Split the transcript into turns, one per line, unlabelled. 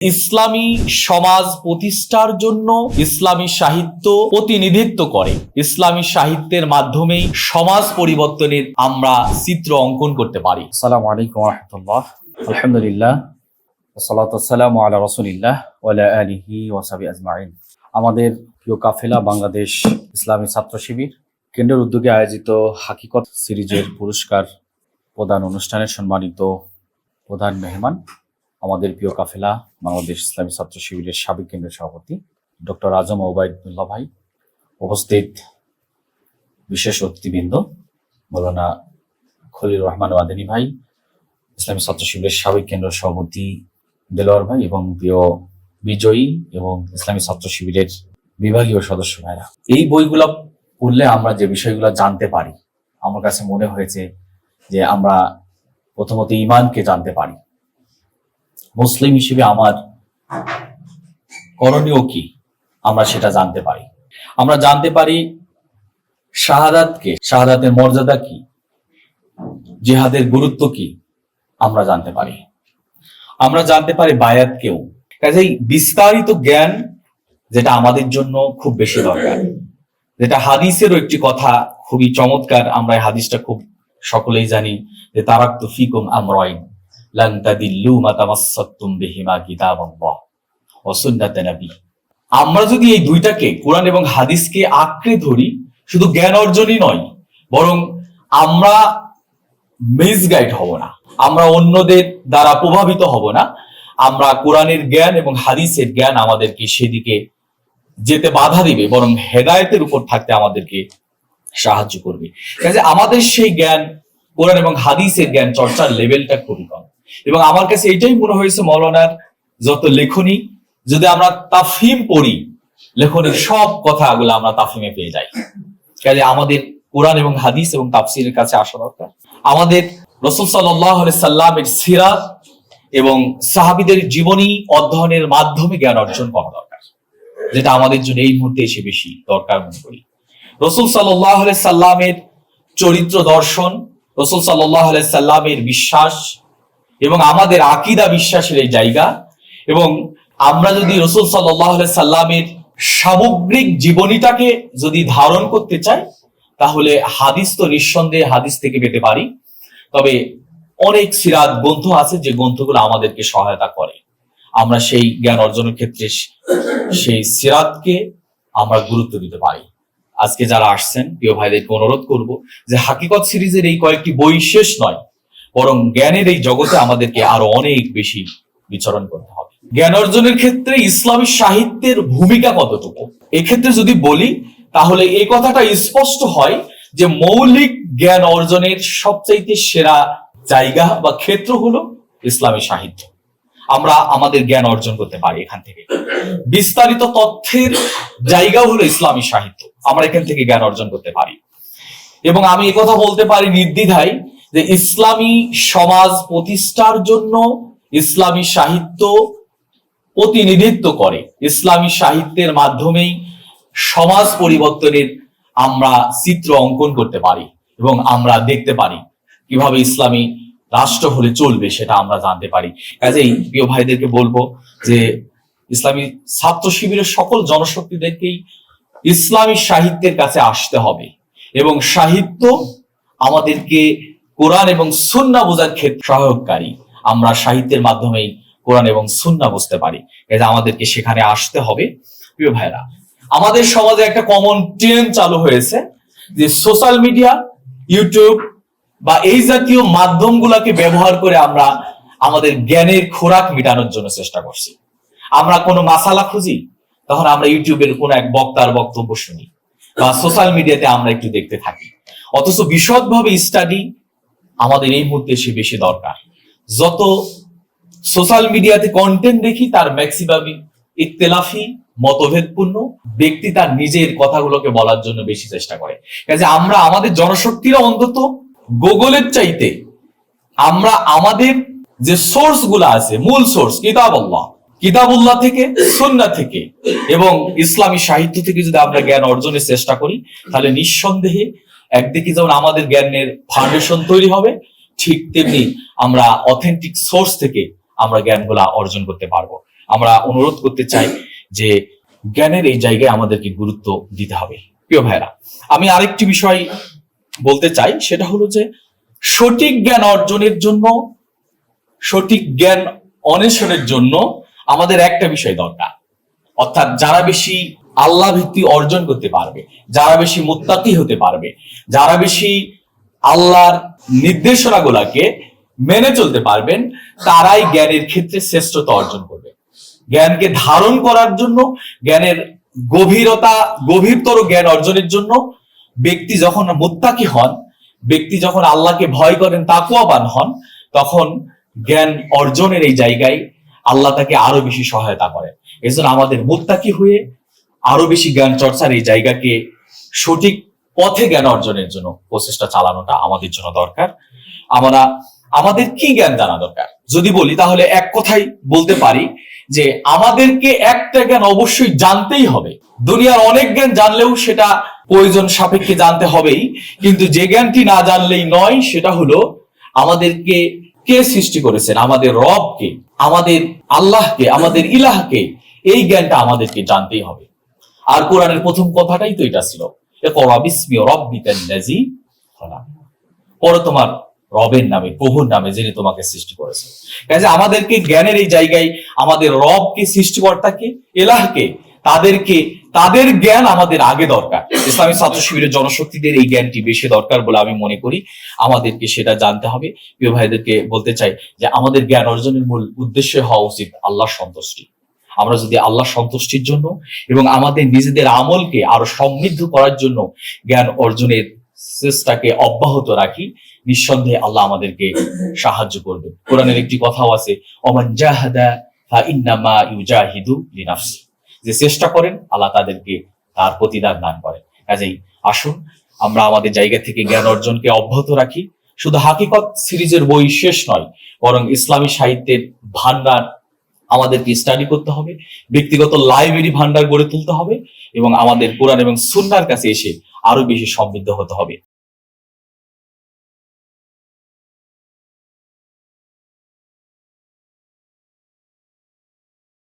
ইসলামী সমাজ প্রতিষ্ঠার জন্য ইসলামী সাহিত্য প্রতিনিধিত্ব করে। ইসলামী সাহিত্যের মাধ্যমেই সমাজ পরিবর্তনের আমরা চিত্র অঙ্কন করতে পারি।
আসসালামু আলাইকুম রহমতুল্লাহ আলহামদুলিল্লাহ। সালাতাম আলা রসুলিল্লাহ আলিহি ওয়াসাবি আজমাইন। আমাদের প্রিয় কাফেলা বাংলাদেশ ইসলামী ছাত্র শিবির কেন্দ্রের উদ্যোগে আয়োজিত হাকিকত সিরিজের পুরস্কার প্রদান অনুষ্ঠানে সম্মানিত প্রধান মেহমান আমাদের প্রিয় কাফেলা, বাংলাদেশ ইসলামী ছাত্র শিবিরের সাবেক কেন্দ্রীয় সভাপতি ডক্টর আজম ওবায়দুল্লাহ ভাই উপস্থিত বিশেষ অতিথিবৃন্দ, মৌলানা খলিল রহমান ওয়াদিনী ভাই, ইসলামী ছাত্র শিবিরের সাবেক কেন্দ্র সভাপতি দেলোয়ার ভাই এবং প্রিয় বিজয়ী এবং ইসলামী ছাত্র শিবিরের বিভাগীয় সদস্য ভাইরা। এই বইগুলো পড়লে আমরা যে বিষয়গুলো জানতে পারি, আমার কাছে মনে হয়েছে যে আমরা প্রথমত ইমানকে জানতে পারি। মুসলিম হিসেবে আমার করণীয় কি? আমরা সেটা জানতে পারি। আমরা জানতে পারি শাহাদাতকে, শাহাদাতের মর্যাদা কি? জিহাদের গুরুত্ব কি? আমরা জানতে পারি। আমরা জানতে পারি বায়াতকেও। কাজেই বিস্তারিত জ্ঞান যেটা আমাদের জন্য খুব বেশি দরকার। যেটা হাদিসেরও একটি কথা খুবই চমৎকার, আমরা এই হাদিসটা খুব সকলেই জানি যে তারাক্তু ফিকুম আমরাইন। আমরা যদি এই দুইটাকে, কোরআন এবং হাদিসকে আঁকড়ে ধরি, শুধু জ্ঞান অর্জনই নয়, বরং আমরা মিসগাইড হব না, আমরা অন্যদের দ্বারা প্রভাবিত হব না, আমরা কোরআনের জ্ঞান এবং হাদিসের জ্ঞান আমাদেরকে সেদিকে যেতে বাধা দিবে, বরং হেদায়েতের উপর থাকতে আমাদেরকে সাহায্য করবে। আমাদের সেই জ্ঞান, কোরআন এবং হাদিসের জ্ঞান চর্চার লেভেলটা খুবই কম। এবং আমার কাছে এটাই মনে হয়েছে মৌলানার যত লেখনী, যদি আমরা তাফহিম পড়ি, লেখনের সব কথাগুলো আমরা তাফহিমে পেয়ে যাই। কাজে আমাদের কোরআন এবং হাদিস এবং তাফসিরের কাছে আসা দরকার। আমাদের রসুল সাল্লাহ সাল্লামের সিরাত এবং সাহাবিদের জীবনী অধ্যয়নের মাধ্যমে জ্ঞান অর্জন করা দরকার, যেটা আমাদের জন্য এই মুহূর্তে এসে বেশি দরকার মনে করি। রসুল সাল্লাহ সাল্লামের চরিত্র দর্শন, রসুল সাল্লাহ সাল্লামের বিশ্বাস এবং আমাদের আকিদা বিশ্বাসের এই জায়গা। এবং আমরা যদি রসুল সাল্লাহ সাল্লামের সামগ্রিক জীবনীটাকে যদি ধারণ করতে চাই, তাহলে হাদিস তো নিঃসন্দেহে হাদিস থেকে পেতে পারি। তবে অনেক সিরাত গ্রন্থ আছে যে গ্রন্থগুলো আমাদেরকে সহায়তা করে। আমরা সেই জ্ঞান অর্জনের ক্ষেত্রে সেই সিরাতকে আমরা গুরুত্ব দিতে পারি। আজকে যারা আসছেন, প্রিয় ভাইদেরকে অনুরোধ করব যে হাকিকত সিরিজের এই কয়েকটি বই শেষ নয় বরং জ্ঞানের এই জগতে আমাদেরকে আরও অনেক বেশি বিচরণ করতে হবে। জ্ঞান অর্জনের ক্ষেত্রে ইসলামী সাহিত্যের ভূমিকা কতটুকু? এক্ষেত্রে যদি বলি, তাহলে এই কথাটা স্পষ্ট হয় যে মৌলিক জ্ঞান অর্জনের সবচাইতে সেরা জায়গা বা ক্ষেত্র হলো ইসলামী সাহিত্য। আমরা আমাদের জ্ঞান অর্জন করতে পারি এখান থেকে। বিস্তারিত তথ্যের জায়গা হলো ইসলামী সাহিত্য। আমরা এখান থেকে জ্ঞান অর্জন করতে পারি। এবং আমি কথা বলতে পারি নির্দ্বিধায় যে ইসলামী সমাজ প্রতিষ্ঠার জন্য ইসলামী সাহিত্য প্রতিনিধিত্ব করে। ইসলামী সাহিত্যের মাধ্যমেই সমাজ পরিবর্তনের আমরা চিত্র অঙ্কন করতে পারি এবং আমরা দেখতে পারি কীভাবে ইসলামী রাষ্ট্র হলে চলবে সেটা আমরা জানতে পারি। কাজেই প্রিয় ভাইদেরকে বলব যে ইসলামী ছাত্র শিবিরের সকল জনশক্তিদেরকেই ইসলামী সাহিত্যের কাছে আসতে হবে এবং সাহিত্য আমাদেরকে কোরআন এবং সুন্না বোঝার ক্ষেত্রে সহায়ককারী। আমরা সাহিত্যের মাধ্যমেই কোরআন এবং সুন্না বুঝতে পারি। কাজে আমাদেরকে সেখানে আসতে হবে। প্রিয় ভাইরা আমাদের সমাজে একটা কমন ট্রেন্ড চালু হয়েছে যে সোশ্যাল মিডিয়া ইউটিউব বা এই জাতীয় মাধ্যমগুলোকে ব্যবহার করে আমরা আমাদের জ্ঞানের খোরাক মেটানোর জন্য চেষ্টা করছি। আমরা কোনো মাসালা খুঁজি, তখন আমরা ইউটিউবের কোন এক বক্তার বক্তব্য শুনি বা সোশ্যাল মিডিয়াতে আমরা একটু দেখতে থাকি। অথচ বিশদভাবে স্টাডি আমাদের এই মুহূর্তে সে বেশি দরকার। যত সোশ্যাল মিডিয়াতে কন্টেন্ট দেখি, তার ম্যাক্সিমামই ইকতেলাফি মতভেদপূর্ণ, ব্যক্তি তার নিজের কথাগুলোকে বলার জন্য বেশি চেষ্টা করে। কাজে আমরা, আমাদের জনশক্তিরা অন্তত গুগলের চাইতে আমরা আমাদের যে সোর্সগুলো আছে, মূল সোর্স কিতাব আল্লাহ কিতাবুল্লাহ থেকে সুন্না থেকে এবং ইসলামী সাহিত্য থেকে যদি আমরা জ্ঞান অর্জনের চেষ্টা করি, তাহলে নিঃসন্দেহে একদিকে যেমন আমাদের জ্ঞানের ফাউন্ডেশন তৈরি হবে, ঠিক তেমনি আমরা অথেন্টিক সোর্স থেকে আমরা জ্ঞানগুলা অর্জন করতে পারব।
আমরা অনুরোধ করতে চাই যে জ্ঞানের এই জায়গায় আমাদেরকে গুরুত্ব দিতে হবে। প্রিয় ভাইরা আমি আরেকটি বিষয় বলতে চাই, সেটা হলো যে সঠিক জ্ঞান অর্জনের জন্য, সঠিক জ্ঞান অন্বেষণের জন্য আমাদের একটা বিষয় দরকার। অর্থাৎ যারা বেশি আল্লাহ ভিত্তি অর্জন করতে পারবে, যারা বেশি মুত্তাকি হতে পারবে, যারা বেশি আল্লাহর নির্দেশনাগুলাকে মেনে চলতে পারবেন, তারাই জ্ঞানের ক্ষেত্রে শ্রেষ্ঠতা অর্জন করবে। জ্ঞানকে ধারণ করার জন্য, জ্ঞানের গভীরতা, গভীরতর জ্ঞান অর্জনের জন্য ব্যক্তি যখন মুত্তাকি হন, ব্যক্তি যখন আল্লাহকে ভয় করেন, তাকুয়াবান হন, তখন জ্ঞান অর্জনের এই জায়গায় আল্লাহ তাকে আরও বেশি সহায়তা করেন। এজন্য আমাদের মুত্তাকি হয়ে আরও বেশি জ্ঞান চর্চার এই জায়গাকে সঠিক পথে জ্ঞান অর্জনের জন্য প্রচেষ্টা চালানোটা আমাদের জন্য দরকার। আমরা, আমাদের কি জ্ঞান জানা দরকার? যদি বলি, তাহলে এক কথাই বলতে পারি যে আমাদেরকে একটা জ্ঞান অবশ্যই জানতেই হবে। দুনিয়ার অনেক জ্ঞান জানলেও সেটা প্রয়োজন সাপেক্ষে জানতে হবেই। কিন্তু যে জ্ঞানটি না জানলেই নয়, সেটা হলো আমাদেরকে কে সৃষ্টি করেছেন? আমাদের রবকে, আমাদের আল্লাহকে, আমাদের ইলাহকে, এই জ্ঞানটা আমাদেরকে জানতেই হবে। আর কোরআনের প্রথম কথাটাই তো এটা ছিল। পরে তোমার রবের নামে, প্রভুর নামে যিনি তোমাকে সৃষ্টি করেছে কাজে আমাদেরকে জ্ঞানের এই জায়গায় আমাদের রবকে, সৃষ্টিকর্তাকে, এলাহকে, তাদেরকে, তাদের জ্ঞান আমাদের আগে দরকার। ইসলামী ছাত্র শিবিরের জনশক্তিদের এই জ্ঞানটি বেশি দরকার বলে আমি মনে করি। আমাদেরকে সেটা জানতে হবে। প্রিয় ভাইদেরকে বলতে চাই যে আমাদের জ্ঞান অর্জনের মূল উদ্দেশ্য হওয়া উচিত আল্লাহর সন্তুষ্টি। আমরা যদি আল্লাহ সন্তুষ্টির জন্য এবং আমাদের নিজেদের আমলকে আরও সমৃদ্ধ করার জন্য জ্ঞান অর্জনের চেষ্টাকে অব্যাহত রাখি, নিঃসন্দেহে আল্লাহ আমাদেরকে সাহায্য করবে কোরআনের একটি কথাও আছে, ওমান জাহাদা ইউজাহিদু লিনাফসি। যে চেষ্টা করেন, আল্লাহ তাদেরকে তার প্রতিদান দান করেন। কাজেই আসুন, আমরা আমাদের জায়গা থেকে জ্ঞান অর্জনকে অব্যাহত রাখি। শুধু হাকিকত সিরিজের বই শেষ নয়, বরং ইসলামী সাহিত্যের ভান্ডার আমাদেরকে স্টাডি করতে হবে, ব্যক্তিগত লাইব্রেরি ভান্ডার গড়ে তুলতে হবে এবং আমাদের কোরআন এবং সুন্নার কাছে এসে আরও বেশি সমৃদ্ধ হতে হবে।